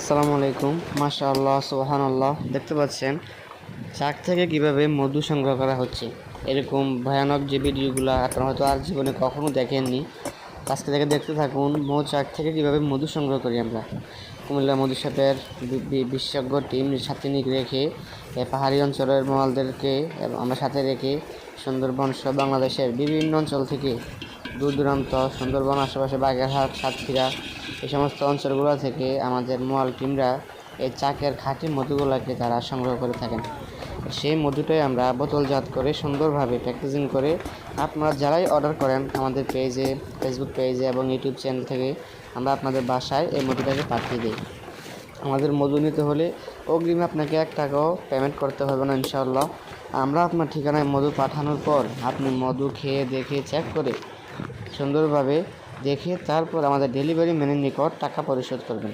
আসসালামু আলাইকুম। মাশা আল্লাহ সোহান আল্লাহ দেখতে পাচ্ছেন, চাক থেকে কীভাবে মধু সংগ্রহ করা হচ্ছে। এরকম ভয়ানক যে ভিডিওগুলো আপনারা হয়তো আর জীবনে কখনো দেখেননি। আজকে থেকে দেখতে থাকুন মৌচাক থেকে কীভাবে মধু সংগ্রহ করি আমরা। কুমিল্লা মধু সাপের বিশেষজ্ঞ টিম সাথে রেখে পাহাড়ি অঞ্চলের মহলদেরকে এবং আমরা সাথে রেখে সুন্দরবন সহ বাংলাদেশের বিভিন্ন অঞ্চল থেকে দূর দূরান্ত সুন্দরবন আশেপাশে বাগেরহাট, সাতক্ষীরা এই সমস্ত অঞ্চলগুলো থেকে আমাদের মোয়াল টিমরা এই চাকের খাঁটি মধুগুলোকে তারা সংগ্রহ করে থাকেন। সেই মধুটাই আমরা বোতলজাত করে সুন্দরভাবে প্যাকেজিং করে আপনারা যারাই অর্ডার করেন আমাদের পেজে ফেসবুক পেজে এবং ইউটিউব চ্যানেল থেকে আমরা আপনাদের বাসায় এই মধুটাকে পাঠিয়ে দিই। আমাদের মধু নিতে হলে অগ্রিমে আপনাকে এক টাকাও পেমেন্ট করতে হবে না ইনশাআল্লাহ। আমরা আপনার ঠিকানায় মধু পাঠানোর পর আপনি মধু খেয়ে দেখে চেক করে সুন্দরভাবে দেখে তারপর আমাদের ডেলিভারি ম্যানের নিকট টাকা পরিশোধ করবেন।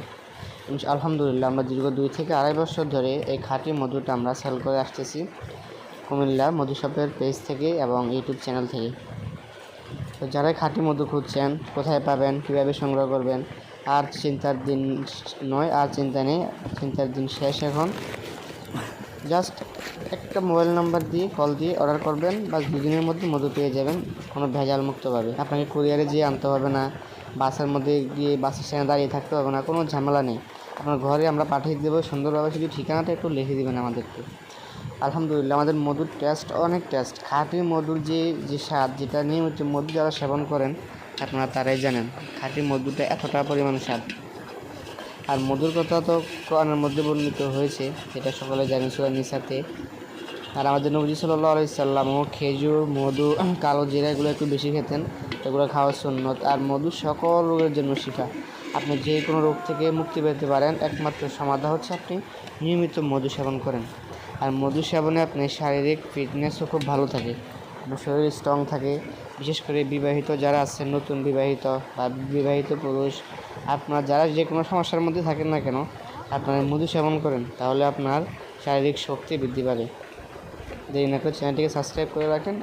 আলহামদুলিল্লাহ, আমরা দীর্ঘ দুই থেকে আড়াই বছর ধরে এই খাঁটি মধুটা আমরা সেল করে আসতেছি কুমিল্লা মধু শপের পেজ থেকে এবং ইউটিউব চ্যানেল থেকে। তো যারাই খাঁটি মধু খুঁজছেন, কোথায় পাবেন, কীভাবে সংগ্রহ করবেন, আর চিন্তার দিন নয়, আর চিন্তা নেই, চিন্তার দিন শেষ এখন। জাস্ট একটা মোবাইল নাম্বার দিয়ে কল দিয়ে অর্ডার করবেন, বাস দুদিনের মধ্যে মধু পেয়ে যাবেন কোনো ভেজাল মুক্তভাবে আপনাকে কুরিয়ারে যেয়ে আনতে হবে না, বাসের মধ্যে গিয়ে বাসের স্ট্যান্ডে দাঁড়িয়ে থাকতে হবে না, কোনো ঝামেলা নেই। আপনার ঘরে আমরা পাঠিয়ে দেবো, সুন্দরভাবে শুধু ঠিকানাটা একটু লিখে দেবেন আমাদেরকে। আলহামদুলিল্লাহ, আমাদের মধুর টেস্ট অনেক টেস্ট খাঁটি মধুর যে যে স্বাদ, যেটা নিয়মিত মধু যারা সেবন করেন, আপনারা তারাই জানেন, খাঁটি মধুটা এতটা পরিমাণ স্বাদ। আর মধুর কথা তো কোরআনের মধ্যে বর্ণিত হয়েছে এটা সকলে জানেন সুরা নিসাতে। আর আমাদের নবজি সাল্লাহ আলাইসাল্লামও খেজুর, মধু, কালো জিরা এগুলো একটু বেশি খেতেন, এগুলো খাওয়া সুন্নত। আর মধু সকল রোগের জন্য শিফা। আপনি যে কোনো রোগ থেকে মুক্তি পেতে পারেন, একমাত্র সমাধান হচ্ছে আপনি নিয়মিত মধু সেবন করেন। আর মধু সেবনে আপনি শারীরিক ফিটনেসও খুব ভালো থাকে, আপনার শরীর স্ট্রং থাকে। বিশেষ করে বিবাহিত যারা আছেন, নতুন বিবাহিত বা বিবাহিত পুরুষ আপনার যারা যে কোনো সমস্যার মধ্যে থাকেন না কেন, আপনারা মধু সেবন করেন, তাহলে আপনার শারীরিক শক্তি বৃদ্ধি পাবে। দেরি না করে চ্যানেলটিকে সাবস্ক্রাইব করে রাখেন।